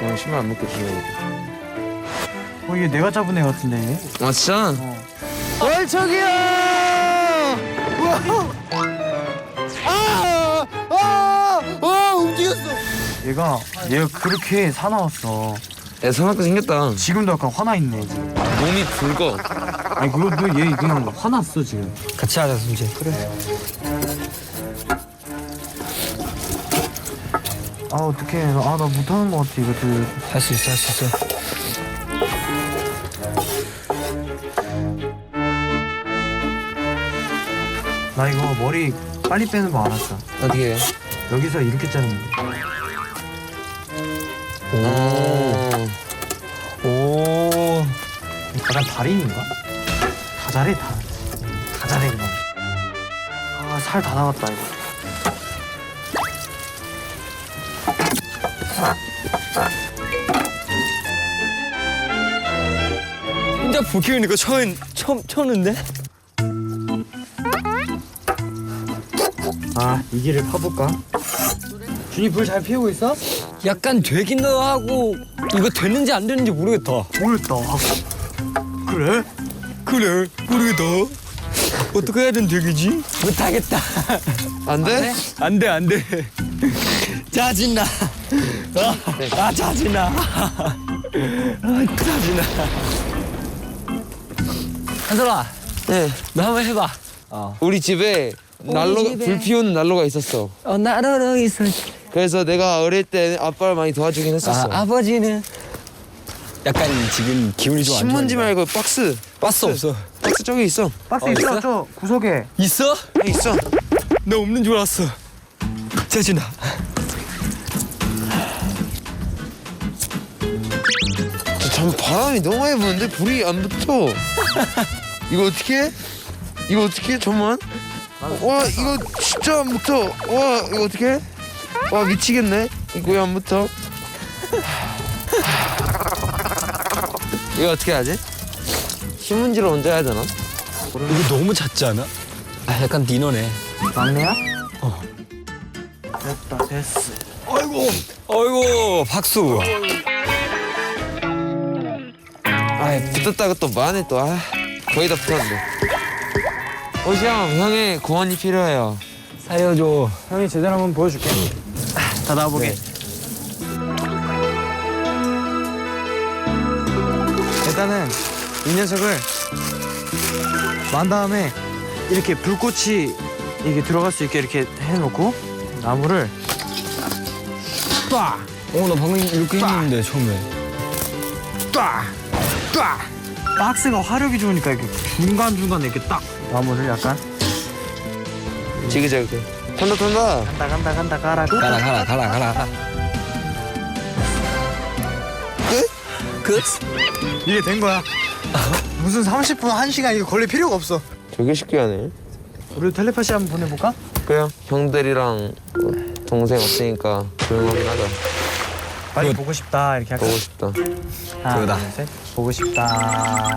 형 신발 안 벗겨 주려고. 어 이게 내가 잡은 애 같은데. 아 진짜? 월척이야! 아! 아! 아! 움직였어. 얘가 얘가 그렇게 사나웠어. 야 사납게 생겼다. 지금도 약간 화나 있네 지금. 몸이 붉어. 아니 그것도 얘 그냥 화났어 지금. 같이 하자 순재. 그래. 아 어떡해. 아 나 못하는 것 같아 이것들. 할 수 있어 할 수 있어. 나 이거 머리 빨리 빼는 거 알았어. 어떻게 해? 여기서 이렇게 자르는 거. 오. 오. 약간 달인인가? 다 잘해 다. 다 잘해 그냥. 아살 다 나갔다 이거. 혼자 불 키우는 거 처음 처음 쳤는데? 아 이 길을 파볼까? 준이 불 잘 피우고 있어? 약간 되기도 하고 이거 되는지 안 되는지 모르겠다. 모르겠다. 그래? 그래 모르겠다. 어떻게 해야 되는 되겠지? 못하겠다. 안 돼? 안 돼, 안 돼. 짜증나. 아, 아 짜증나. 아, 짜증나. 한솔아, 네. 너 한번 해봐. 우리 집에 난로 집에. 불 피우는 난로가 있었어. 어, 나로로 있어. 그래서 내가 어릴 때 아빠를 많이 도와주긴 했었어. 아, 아버지는 약간 지금 기분이 좀 안 좋아. 신문지 말고 박스. 박스 없어. 박스 저기 있어. 박스 어, 있어? 있어? 저 구석에. 있어? 여기 있어. 나 없는 줄 알았어. 짜증나. 참 바람이 너무 많이 부는데 불이 안 붙어. 이거 어떻게 해? 이거 어떻게 해? 잠만. 와 이거 진짜 안 붙어. 와 이거 어떻게 해? 와 미치겠네. 이거 왜안 붙어? 이거 어떻게 하지? 신문지를 언제 해야 되나? 이거 너무 작지 않아? 아, 약간 디너네. 막내야? 어. 됐다 됐어. 어이구, 박수. 아 붙었다가 또 많네 또. 아, 거의 다 붙었는데. 오시 형 형의 구원이 필요해요. 살려줘. 형이 제대로 한번 보여줄게. 다 나와보게. 일단은 이 녀석을 만 다음에 이렇게 불꽃이 이게 들어갈 수 있게 이렇게 해놓고 나무를 빡! 어, 나 방금 이렇게 했는데, 처음에. 딱! 딱! 박스가 화력이 좋으니까 이렇게 중간중간에 이렇게 딱 나무를 약간 지그재그. 턴다 턴다. 간다 간다 간다 가라고 가라, 가라, 가라, 가라. 끝? 끝? 이게 된 거야 무슨 30분 1시간 이거 걸릴 필요가 없어 되게 쉽게 하네. 우리 텔레파시 한번 보내볼까? 그래요. 형들이랑 동생 없으니까 조용하긴 하자. 빨리 보고 싶다 이렇게 할까? 보고 싶다. 하나 그거다. 둘셋 보고 싶다